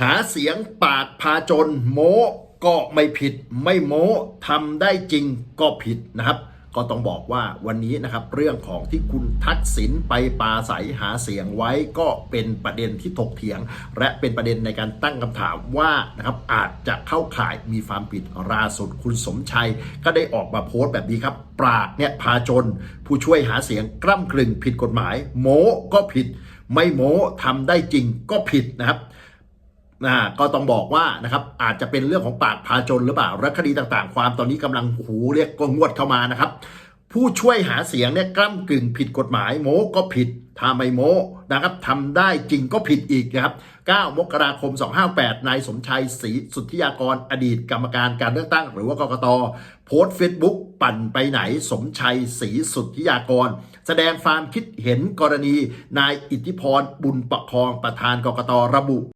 หาเสียงปากพาจนโม้ก็ไม่ผิดไม่โม้ทำได้จริงก็ผิดนะครับ ก็ต้องบอกว่าวันนี้นะครับ เรื่องของที่คุณทักษิณไปปาศัยหาเสียงไว้ก็เป็นประเด็นที่ถกเถียง และเป็นประเด็นในการตั้งคำถามว่านะครับอาจจะเข้าข่ายมีความผิดล่าสุดคุณสมชัย ก็ได้ออกมาโพสต์แบบนี้ครับ ปราดเนี่ยพาจน ผู้ช่วยหาเสียงกล้ำกลึงผิดกฎหมาย โม้ก็ผิด ไม่โม้ทำได้จริงก็ผิดนะครับ นะก็ต้องบอกว่านะครับอาจจะเป็นเรื่องของปากพาจนหรือเปล่าและคดีต่างๆ ความตอนนี้กำลังหูเรียกก็งวดเข้ามานะครับ ผู้ช่วยหาเสียงเนี่ยกล้ำกึ่งผิดกฎหมายโมก็ผิดถ้าไม่โมนะครับทำได้จริงก็ผิดอีกนะครับ 9 มกราคม 258 นายสมชัยศรีสุทธิยากร อดีตกรรมการการเลือกตั้ง หรือว่ากกต โพสต์เฟซบุ๊กปั่นไปไหนสมชัยศรีสุทธิยากร แสดงความคิดเห็นกรณี นายอิทธิพรบุญประคองประธานกกตระบุ